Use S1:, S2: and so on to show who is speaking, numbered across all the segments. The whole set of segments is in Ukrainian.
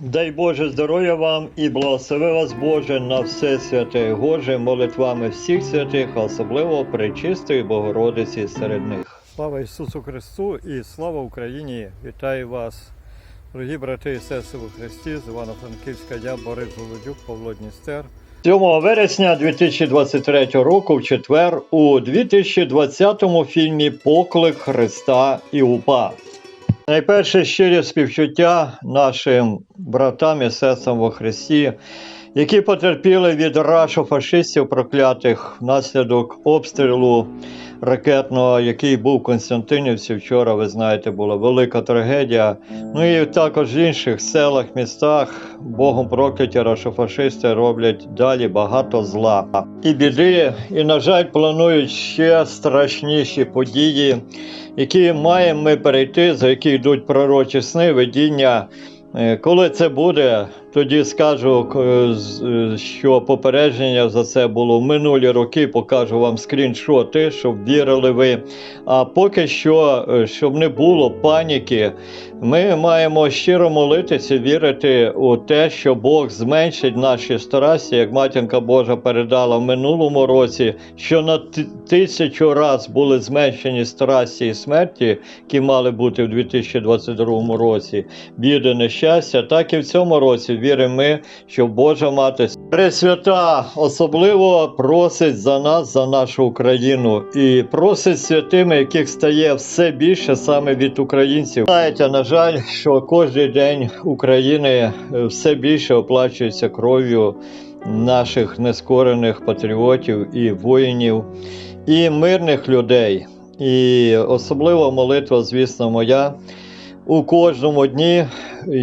S1: Дай Боже здоров'я вам і благослови вас Боже на все святе Боже молитвами всіх святих, особливо Пречистої Богородиці серед них. Слава Ісусу Христу і слава Україні! Вітаю вас, дорогі брати і сестри у Христі з Івано-Франківська, я Борис Володюк, Павло Дністер. 7 вересня 2023 року, в четвер, у 2020 фільмі Поклик Христа і УПА. Найперше щирі співчуття нашим братам і сестрам во Христі, які потерпіли від рашу фашистів проклятих внаслідок обстрілу ракетного, який був в Константинівці. Вчора, ви знаєте, була велика трагедія. Ну і також в інших селах, містах Богом прокляті рашофашисти роблять далі багато зла. І біди, і, на жаль, планують ще страшніші події, які маємо ми перейти, за які йдуть пророчі сни, видіння. Е, Коли це буде, тоді скажу, з- е, що попередження за це було в минулі роки. Покажу вам скріншоти, щоб вірили ви. А поки що, е, щоб не було паніки, ми маємо щиро молитися, вірити у те, що Бог зменшить наші страсті, як матінка Божа передала в минулому році, що на тисячу раз були зменшені страсті і смерті, які мали бути в 2022 році біди, нещастя, так і в цьому році віримо ми, що Божа Мати Пресвята особливо просить за нас, за нашу Україну, і просить святими, яких стає все більше саме від українців. Знаєте, на жаль, що кожен день України е, все більше оплачується кров'ю наших нескорених патріотів і воїнів, і мирних людей. І особлива молитва, звісно, моя. У кожному дні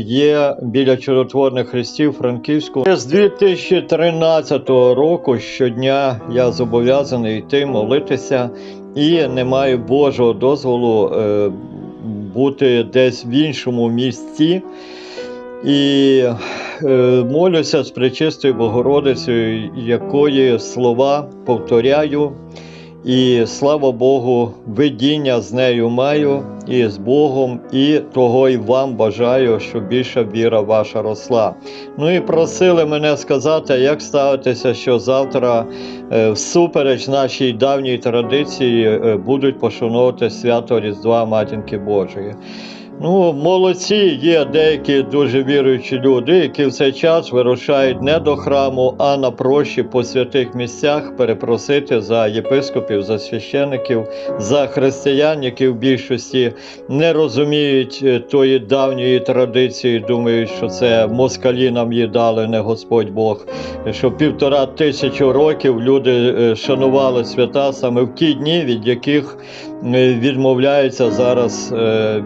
S1: є біля чудотворних хрестів Франківську. З 2013 року щодня я зобов'язаний йти молитися і не маю Божого дозволу е, бути десь в іншому місці. І е, молюся з пречистою Богородицею, якої слова повторяю. І слава Богу, видіння з нею маю і з Богом, і того і вам бажаю, щоб більша віра ваша росла. Ну і просили мене сказати, як ставитися, що завтра, е, всупереч нашій давній традиції, е, будуть пошановувати свято Різдва Матінки Божої. Ну, молодці, є деякі дуже віруючі люди, які в цей час вирушають не до храму, а на прощі по святих місцях перепросити за єпископів, за священиків, за християн, які в більшості не розуміють е, тої давньої традиції, думають, що це москалі нам її дали, не Господь Бог. Що півтора тисячі років люди е, шанували свята саме в ті дні, від яких е, відмовляються зараз е,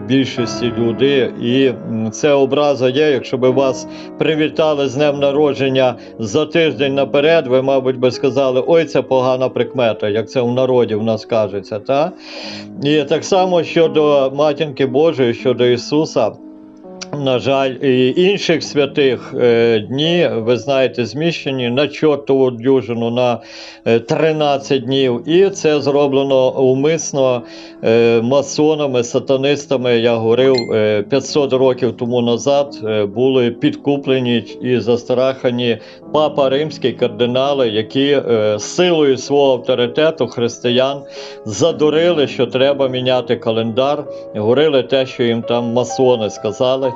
S1: більшості люди. І це образа є. Якщо би вас привітали з днем народження за тиждень наперед, ви, мабуть, би сказали, ой, це погана прикмета, як це в народі в нас кажеться. Та? І так само щодо матінки Божої, щодо Ісуса. На жаль, і інших святих е, дні, ви знаєте, зміщені на чортову дюжину на е, 13 днів. І це зроблено умисно е, масонами, сатанистами. Я говорив е, 500 років тому назад е, були підкуплені і застрахані папа римський кардинали, які е, силою свого авторитету християн задурили, що треба міняти календар. Говорили те, що їм там масони сказали.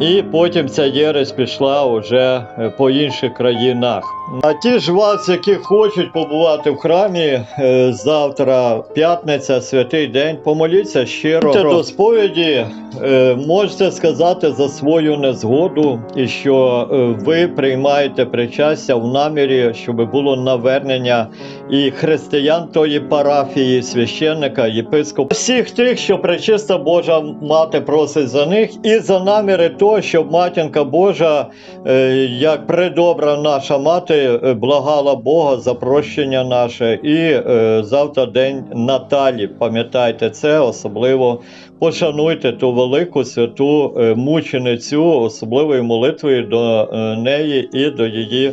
S1: І потім ця єресь пішла вже е, по інших країнах. А ті ж вас, які хочуть побувати в храмі е, завтра, п'ятниця, святий день, помоліться щиро до сповіді. е, Можете сказати за свою незгоду, і що ви приймаєте причастя в намірі, щоб було навернення і християн тої парафії, священника, єпископа, всіх тих, що пречиста Божа мати просить за них, і за наміри того, щоб матінка Божа, е, як предобра наша мати, е, благала Бога за прощення наше. І е, завтра день Наталі. Пам'ятайте це, особливо пошануйте ту велику святу е, мученицю особливою молитвою до е, неї і до її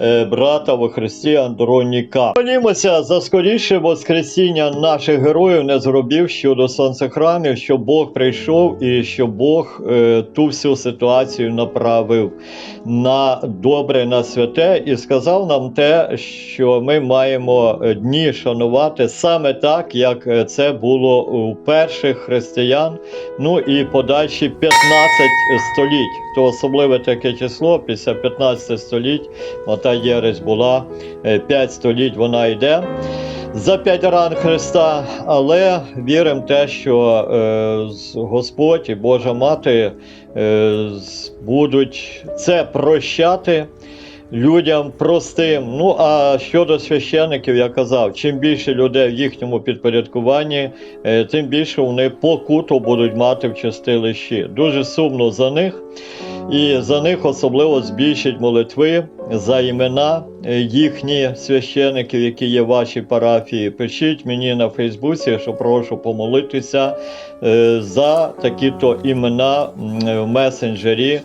S1: е, брата во Христі Андроніка. Молімося за скоріше воскресіння наших героїв, не зробив щодо сонцехранів, щоб Бог прийшов і щоб Бог ту всю ситуацію направив на добре, на святе, і сказав нам те, що ми маємо дні шанувати саме так, як це було у перших християн, ну і подальші 15 століть. То особливе таке число після 15 століть, ота єресь була 5 століть вона йде. За п'ять ран Христа, але віримо те, що е, Господь і Божа Мати е, будуть це прощати людям простим. Ну а щодо священиків, я казав, чим більше людей в їхньому підпорядкуванні, е, тим більше вони покуту будуть мати в чистилищі. Дуже сумно за них. І за них особливо збільшить молитви за імена е, їхні священиків, які є в вашій парафії. Пишіть мені на Фейсбуці, що прошу помолитися е, за такі-то імена в месенджері.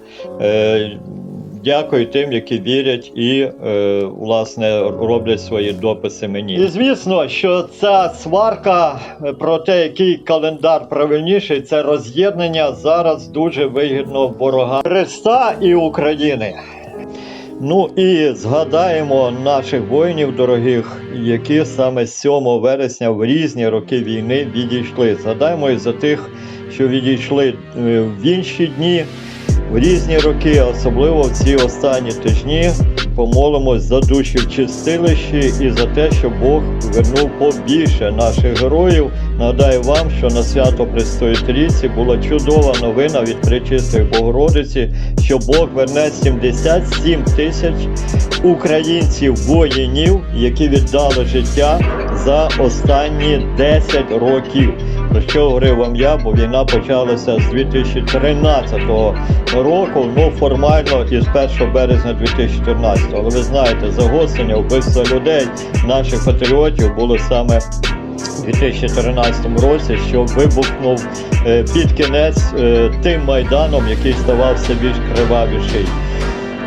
S1: Дякую тим, які вірять і е, власне роблять свої дописи мені. І звісно, що ця сварка е, про те, який календар правильніший, це роз'єднання зараз дуже вигідно ворога Христа і України. Ну і згадаємо наших воїнів дорогих, які саме 7 вересня в різні роки війни відійшли. Згадаємо і за тих, що відійшли е, в інші дні, в різні роки, особливо в ці останні тижні. Помолимось за душі в чистилищі і за те, щоб Бог вернув побільше наших героїв. Нагадаю вам, що на свято Престої Трійці була чудова новина від Пречистої Богородиці, що Бог верне 77 тисяч українців воїнів, які віддали життя за останні 10 років. Про що говорив вам я, бо війна почалася з 2013 року, ну формально із 1 березня 2014. Але ви знаєте, загострення вбивства людей, наших патріотів було саме у 2014 році, що вибухнув е, під кінець е, тим майданом, який ставав все більш кривавіший.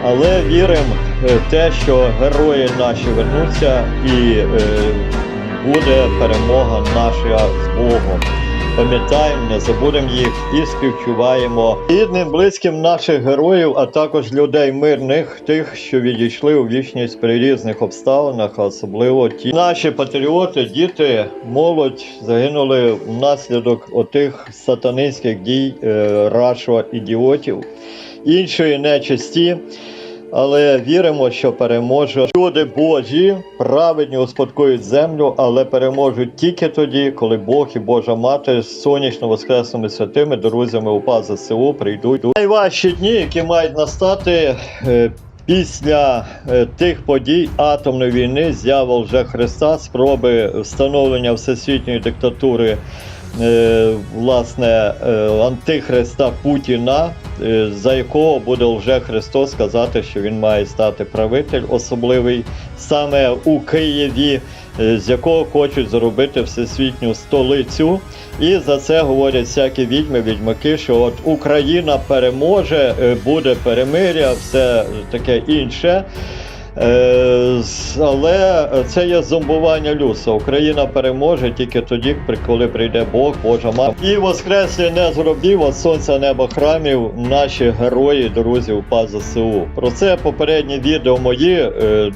S1: Але віримо в те, що герої наші вернуться і е, буде перемога наша з Богом. Пам'ятаємо, не забудемо їх і співчуваємо рідним, близьким наших героїв, а також людей мирних, тих, що відійшли у вічність при різних обставинах, особливо ті наші патріоти, діти, молодь загинули внаслідок отих сатанинських дій е, рашо ідіотів, іншої нечисті. Але віримо, що переможе люди Божі, праведні успадкують землю, але переможуть тільки тоді, коли Бог і Божа Мати з сонячно воскресними святими друзями УПА ЗСУ прийдуть. Найважчі дні, які мають настати. е, Після е, тих подій атомної війни, з'ява вже Христа, спроби встановлення всесвітньої диктатури власне е, антихриста Путіна, е, за якого буде вже Христос сказати, що він має стати правитель особливий саме у Києві, е, з якого хочуть зробити всесвітню столицю. І за це говорять всякі відьми, відьмаки, що от Україна переможе, е, буде перемиря, все таке інше. Е, але це є зомбування людства. Україна переможе тільки тоді, коли прийде Бог, Божа мати. І воскреслі не зробів від сонця неба храмів наші герої, друзі УПА ЗСУ. Про це попередні відео мої. е,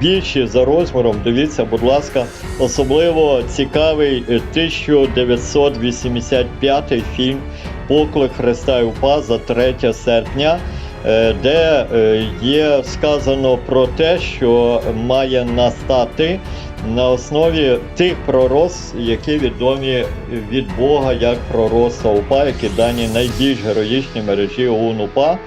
S1: Більші за розміром, дивіться, будь ласка, особливо цікавий е, 1985 фільм Поклик Христа і УПА за 3 серпня е, де е, є сказано про те, що має настати на основі тих пророс, які відомі від Бога як пророцтва УПА, які дані найбільш героїчні мережі ОУН УПА.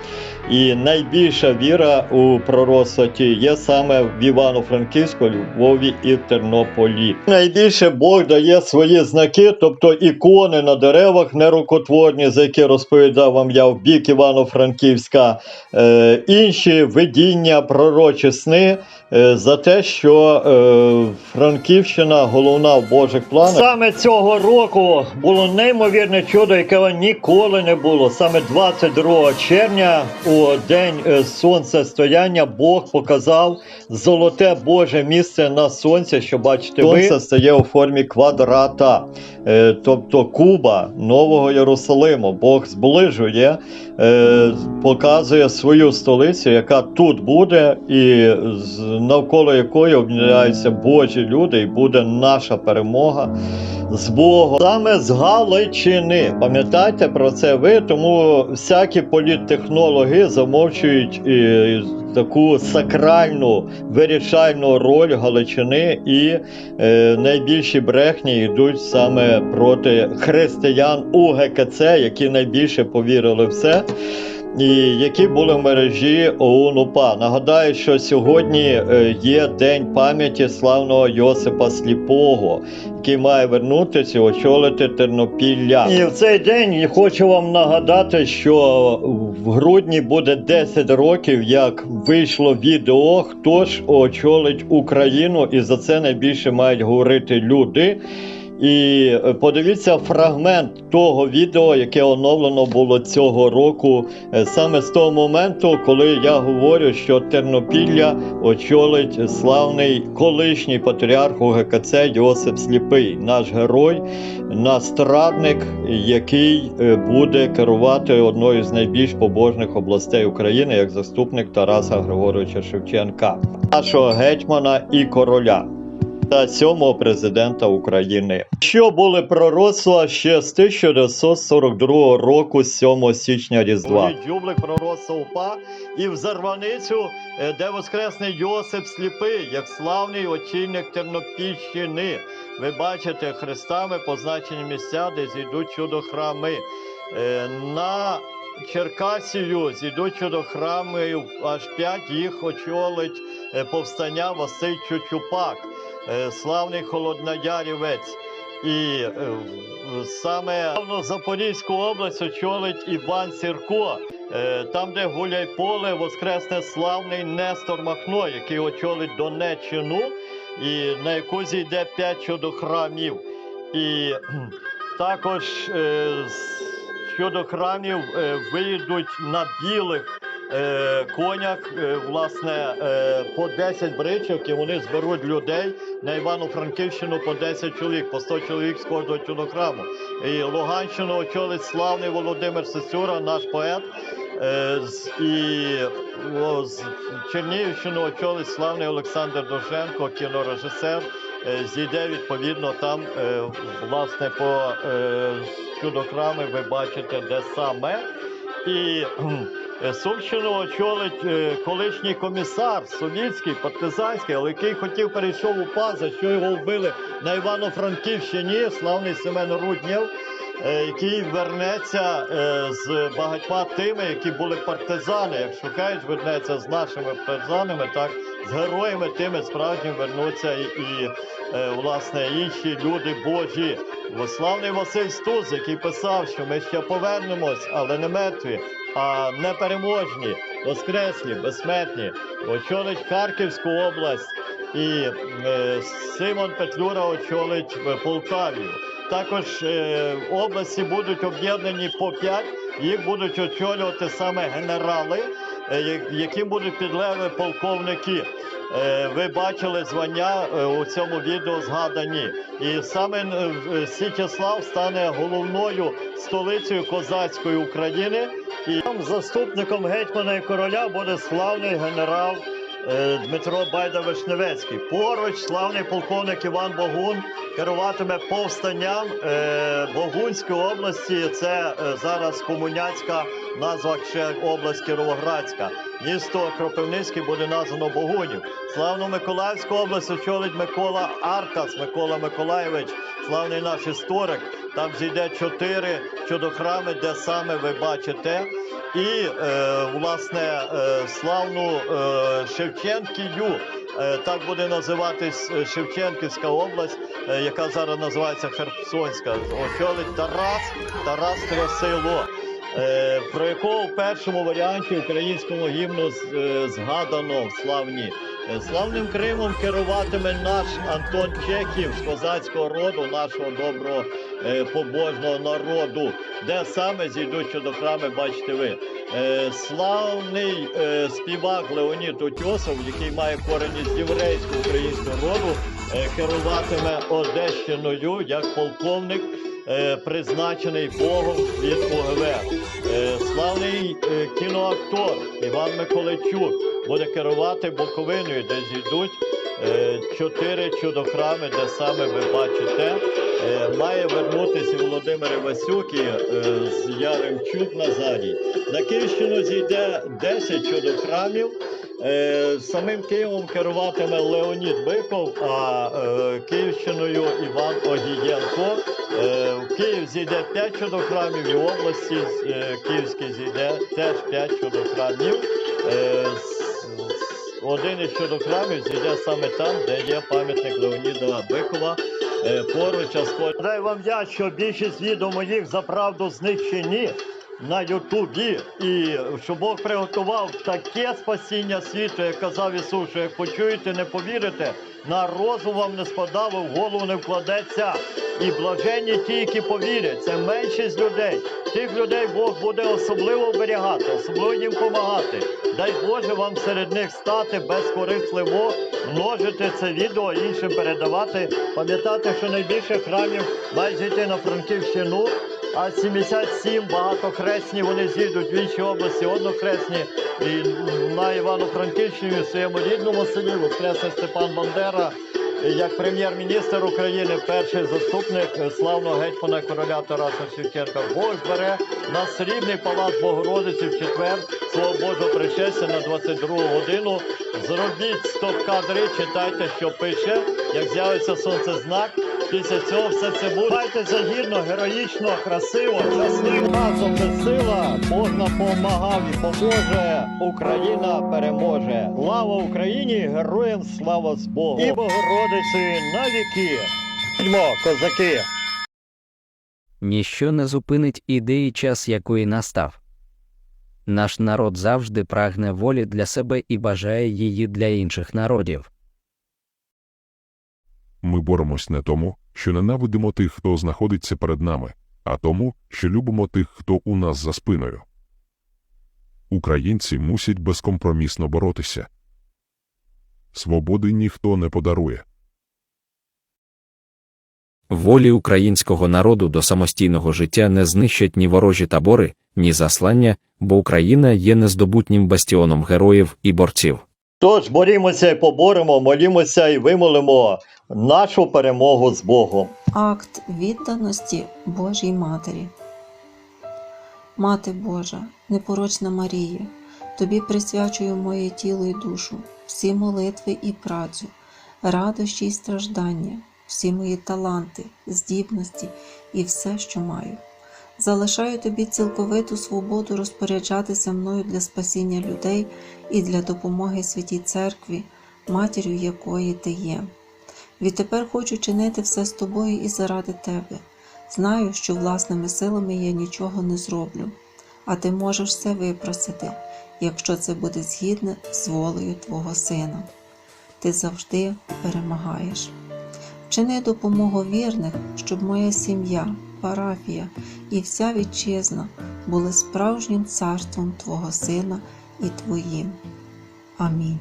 S1: І найбільша віра у пророцтва ті є саме в Івано-Франківську, Львові і в Тернополі. Найбільше Бог дає свої знаки, тобто ікони на деревах нерукотворні, за які розповідав вам я в бік Івано-Франківська, е, інші видіння, пророчі сни. е, За те, що е, Франківщина головна в Божих планах. Саме цього року було неймовірне чудо, яке ніколи не було. Саме 22 червня, у день е, сонцестояння, Бог показав золоте Боже місце на сонці, що бачите, сонце стає у формі квадрата, е, тобто куба Нового Єрусалиму. Бог зближує, е, показує свою столицю, яка тут буде, і навколо якої об'єднаються Божі люди, і буде наша перемога з Богом. Саме з Галичини. Пам'ятайте про це ви, тому всякі політтехнологи замовчують е, таку сакральну вирішальну роль Галичини, і е, найбільші брехні йдуть саме проти християн УГКЦ, які найбільше повірили в це. І які були в мережі ОУН УПА. Нагадаю, що сьогодні е, є день пам'яті славного Йосипа Сліпого, який має вернутися і очолити Тернопілля. І в цей день я хочу вам нагадати, що в грудні буде 10 років, як вийшло відео, хто ж очолить Україну, і за це найбільше мають говорити люди. І е, подивіться фрагмент того відео, яке оновлено було цього року, е, саме з того моменту, коли я говорю, що Тернопілля очолить славний колишній патріарх УГКЦ Йосип Сліпий, наш герой, настрадник, який е, буде керувати одною з найбільш побожних областей України як заступник Тараса Григоровича Шевченка, нашого гетьмана і короля та сьомого президента України. Що були пророцтва ще з 1942 року, 7 січня Різдва. Джублик пророцтва УПА і в Зарваницю, е, де воскресний Йосип Сліпий, як славний очільник Тернопільщини. Ви бачите хрестами позначені місця, де зійдуть чудохрами. Е, На Черкасію зійдуть чудохрами, аж п'ять їх очолить е, повстання Василь Чучупак славний холодноярівець. І е, саме Запорізьку область очолить Іван Сірко. Е, Там, де гуляй поле, воскресне славний Нестор Махно, який очолить Донеччину, і на яку зійде п'ять чудохрамів. І також е, з чудохрамів е, вийдуть на білих е, конях, е, власне, е, по 10 бричок, і вони зберуть людей на Івано-Франківщину по 10 чоловік, по 100 чоловік з кожного чудохраму. І Луганщину очолить славний Володимир Сесюра, наш поет. І з Чернігівщину очолить славний Олександр Доженко, кінорежисер. Зійде відповідно там, власне, по чудохрами ви бачите, де саме. І Сумщину очолить е, колишній комісар совєтський, партизанський, але який хотів перейшов у ПА, за що його вбили на Івано-Франківщині, славний Семен Руднєв, е, який вернеться е, з багатьма тими, які були партизани. Як шукають, вернеться з нашими партизанами, так з героями тими справжнім вернуться і, і е, власне інші люди Божі. Славний Василь Стуз, який писав, що ми ще повернемось, але не мертві, а непереможні, воскреслі, безсмертні, очолить Харківську область, і е, Симон Петлюра очолить в Полтавію. Також е, області будуть об'єднані по п'ять, їх будуть очолювати саме генерали, е, яким будуть підлеглі полковники. Е, Ви бачили звання е, у цьому відео згадані. І саме е, е, Січеслав стане головною столицею козацької України. І заступником гетьмана і короля буде славний генерал е, Дмитро Байда Вишневецький. Поруч славний полковник Іван Богун керуватиме повстанням е, Богунської області. Це е, зараз комуняцька назва ще область Кіровоградська. Місто Кропивницький буде названо Богунів. Славну Миколаївську область очолить Микола Аркас, Микола Миколаєвич, славний наш історик. Там зійде чотири чудохрами, де саме ви бачите. І е, власне е, славну е, Шевченкію. Так буде називатись Шевченківська область, яка зараз називається Херсонська. Очолить Тарас, Тарас Красило. про якого в першому варіанті українського гімну згадано в славні. Славним Кримом керуватиме наш Антон Чехів з козацького роду, нашого доброго побожного народу, де саме зійдуть до храми, бачите ви. Е, Славний е, співак Леонід Утьосов, який має корені з єврейського українського роду, е, керуватиме Одещиною як полковник, е, призначений Богом від УГВ. Е, Славний е, кіноактор Іван Миколайчук буде керувати Буковиною, де зійдуть е, чотири чудохрами, де саме ви бачите. Е, Має вернутися Володимир Івасюк і е, з Яремчук Назарій. На Київщину зійде 10 чудохрамів. Е, Самим Києвом керуватиме Леонід Биков, а е, Київщиною Іван Огієнко. Е, В Київ зійде 5 чудохрамів, і в області е, Київській зійде теж 5 чудохрамів. Один із чудохрамів зійде саме там, де є пам'ятник Леоніда Бикова. е, Поруч, а. Дай вам я, що більшість відео моїх за правду знищені на Ютубі, і що Бог приготував таке спасіння світу, як казав Ісус, що як почуєте, не повірите, на розум вам не спадав, і в голову не вкладеться. І блаженні ті, які повірять, це меншість людей. Тих людей Бог буде особливо оберігати, особливо їм допомагати. Дай Боже вам серед них стати безкорисливо, множити це відео, іншим передавати. Пам'ятати, що найбільше храмів має зійти на Франківщину, а 77 багатохресні вони зійдуть в іншій області, однохресні. І на Івано-Франківщині в своєму рідному селі Воскресне Степан Бандера як прем'єр-міністр України, перший заступник славного гетьмана короля Тараса Шевченка. Бог збере на срібний палац Богородиці в четвер свого Божого пришестя на 22 годину. Зробіть стоп-кадри, читайте, що пише, як з'явиться сонцезнак. Після цього все це буде. Майте гідно, героїчно, красиво, щасливо. Разом це сила. Бог помагав і поможе. Україна переможе. Слава Україні! Героям слава з Богом! І Богородиці на віки! Козаки!
S2: Ніщо не зупинить ідеї час, якої настав. Наш народ завжди прагне волі для себе і бажає її для інших народів.
S3: Ми боремось не тому, що ненавидимо тих, хто знаходиться перед нами, а тому, що любимо тих, хто у нас за спиною. Українці мусять безкомпромісно боротися. Свободи ніхто не подарує.
S2: Волі українського народу до самостійного життя не знищать ні ворожі табори, ні заслання, бо Україна є нездобутнім бастіоном героїв і борців.
S1: Тож борімося і поборемо, молімося і вимолимо нашу перемогу з Богом.
S4: Акт відданості Божій Матері. Мати Божа, непорочна Марія, тобі присвячую моє тіло і душу, всі молитви і працю, радощі і страждання, всі мої таланти, здібності і все, що маю. Залишаю тобі цілковиту свободу розпоряджатися мною для спасіння людей і для допомоги святій церкві, матір'ю якої ти є. Відтепер хочу чинити все з тобою і заради тебе. Знаю, що власними силами я нічого не зроблю, а ти можеш все випросити, якщо це буде згідно з волею Твого Сина. Ти завжди перемагаєш. Вчини допомогу вірних, щоб моя сім'я, парафія і вся вітчизна були справжнім царством Твого Сина і Твоїм. Амінь.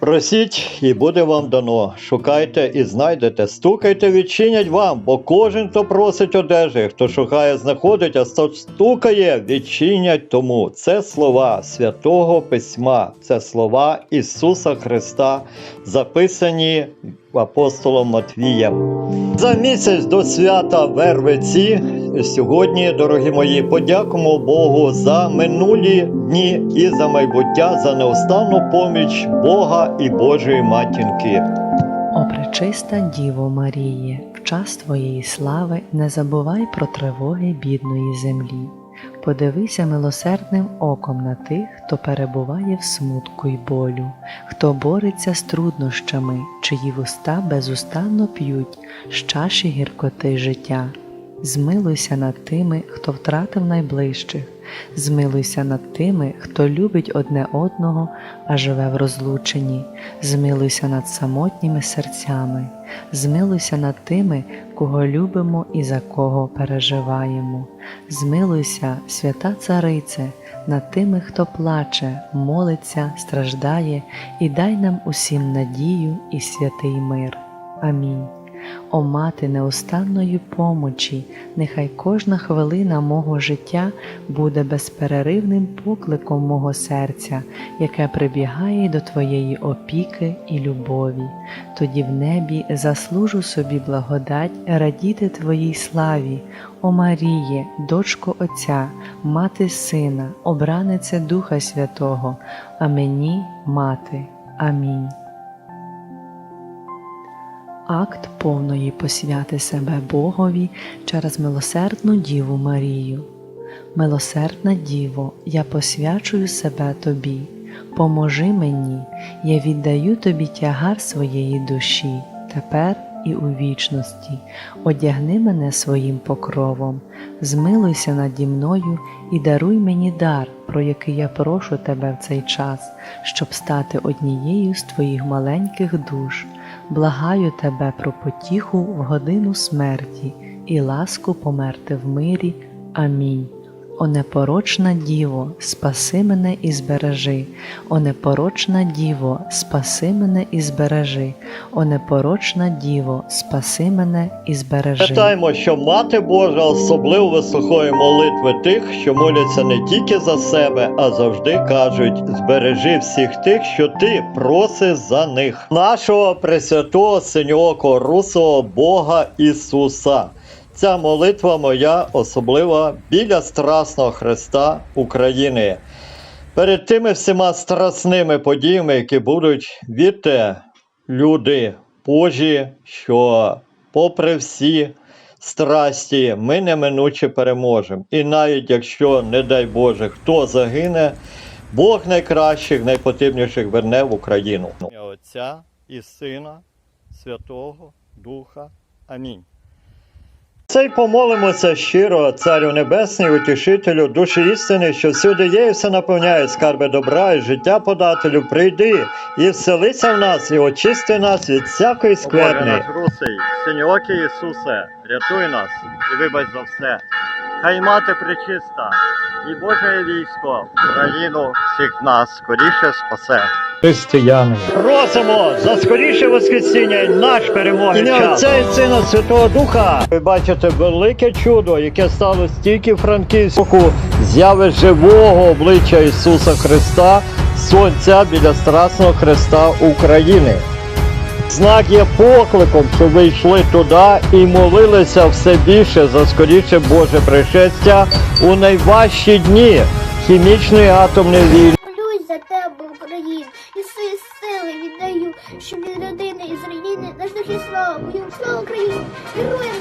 S1: Просіть, і буде вам дано. Шукайте і знайдете, стукайте, відчинять вам, бо кожен, хто просить одежі, хто шукає, знаходить, а хто стукає, відчинять тому. Це слова святого письма, це слова Ісуса Христа, записані апостолом Матвієм. За місяць до свята Вервиці сьогодні, дорогі мої, подякуємо Богу за минулі дні і за майбуття, за неустанну поміч Бога і Божої матінки.
S5: О пречиста Діво Маріє, в час Твоєї слави не забувай про тривоги бідної землі. Подивися милосердним оком на тих, хто перебуває в смутку й болю, хто бореться з труднощами, чиї вуста безустанно п'ють з чаші гіркоти життя. Змилуйся над тими, хто втратив найближчих, змилуйся над тими, хто любить одне одного, а живе в розлученні, змилуйся над самотніми серцями, змилуйся над тими, кого любимо і за кого переживаємо. Змилуйся, свята Царице, над тими, хто плаче, молиться, страждає, і дай нам усім надію і святий мир. Амінь. О мати неустанної помочі, нехай кожна хвилина мого життя буде безперервним покликом мого серця, яке прибігає до Твоєї опіки і любові. Тоді в небі заслужу собі благодать радіти Твоїй славі, о Маріє, дочко Отця, мати Сина, обраниця Духа Святого, а мені, мати. Амінь. Акт повної посвяти себе Богові через милосердну Діву Марію. Милосердна Діво, я посвячую себе Тобі, поможи мені, я віддаю Тобі тягар своєї душі, тепер і у вічності. Одягни мене своїм покровом, змилуйся наді мною і даруй мені дар, про який я прошу Тебе в цей час, щоб стати однією з Твоїх маленьких душ. Благаю тебе про потіху в годину смерті і ласку померти в мирі. Амінь. О непорочна Діво, спаси мене і збережи, о непорочна Діво, спаси мене і збережи, о непорочна Діво, спаси мене і збережи.
S1: Пам'ятаємо, що Мати Божа особливо вислухає молитви тих, що моляться не тільки за себе, а завжди кажуть: збережи всіх тих, що ти просиш за них. Нашого Пресвятого Синьоко Русого Бога Ісуса. Ця молитва моя особлива біля Страсного Христа України. Перед тими всіма страсними подіями, які будуть, вірте, люди Божі, що попри всі страсті, ми неминуче переможемо. І навіть якщо, не дай Боже, хто загине, Бог найкращих, найпотрібніших верне в Україну. Отця і Сина, Святого Духа. Амінь. Цей помолимося щиро, Царю Небесний, утішителю, душі істини, що всюди є і все наповняє скарби добра і життя подателю, прийди і вселися в нас, і очисти нас від всякої скверни. наш русий, Ісусе, рятуй нас і вибач за все. Хай мати причиста, і Боже військо, країну всіх нас скоріше спасе. Християни. Просимо за скоріше воскресіння і наш перемоги. Ім'я Отця і Сина Святого Духа. Ви бачите велике чудо, яке сталося тільки в Франківську. Зяви живого обличчя Ісуса Христа, Сонця біля Страсного Христа України. Знак є покликом, щоб ви йшли туди і молилися все більше за скоріше Боже пришестя у найважчі дні хімічної атомної війни.
S6: За тебе, Україна, і свої сили віддаю, щоб від людини і з і слава, слава Україні, героям